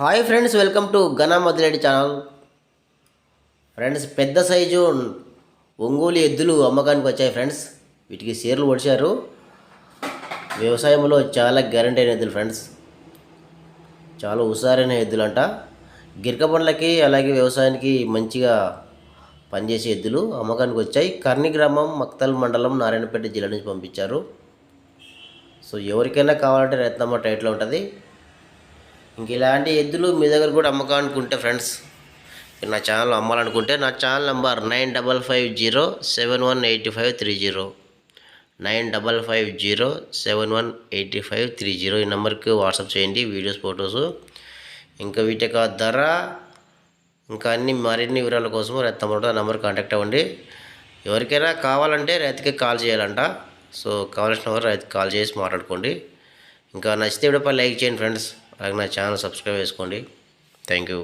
Hi friends welcome to Ghana Madireddy channel. Friends పెద్ద size Ongole ఎద్దులు అమ్మకానికి వచ్చాయి ఫ్రెండ్స్. వీటికి షేర్లు పొడిచారు వ్యవసాయంలో చాలా గ్యారంటీ అయిన ఎద్దులు ఫ్రెండ్స్. చాలా హుషారైన ఎద్దులు అంట గిరక పండ్లకి అలాగే వ్యవసాయానికి మంచిగా పనిచేసే ఎద్దులు అమ్మకానికి వచ్చాయి. కర్ణి గ్రామం మక్తల్ మండలం నారాయణపేట జిల్లా నుంచి పంపించారు. సో ఎవరికైనా కావాలంటే రత్నమ్మ టైట్లో ఉంటుంది. ఇంక ఇలాంటి ఎద్దులు మీ దగ్గర కూడా అమ్మకానుకుంటే ఫ్రెండ్స్ నా ఛానల్ అమ్మాలనుకుంటే నా channel number nine double five zero seven one eighty five three zero. Nine double five zero seven one eighty five three zero. ఈ నెంబర్కి వాట్సాప్ చేయండి వీడియోస్ ఫొటోస్. ఇంకా వీటి యొక్క ధర ఇంకా అన్ని మరిన్ని వివరాల కోసం రైతు నెంబర్ కాంటాక్ట్ అవ్వండి. ఎవరికైనా కావాలంటే రైతుకి కాల్ చేయాలంట. సో కావాల్సిన వారు రైతుకి కాల్ చేసి మాట్లాడుకోండి. ఇంకా నచ్చితే వీడియోపై లైక్ చేయండి ఫ్రెండ్స్. అలాగే నా ఛానల్ సబ్స్క్రైబ్ చేసుకోండి. Thank you.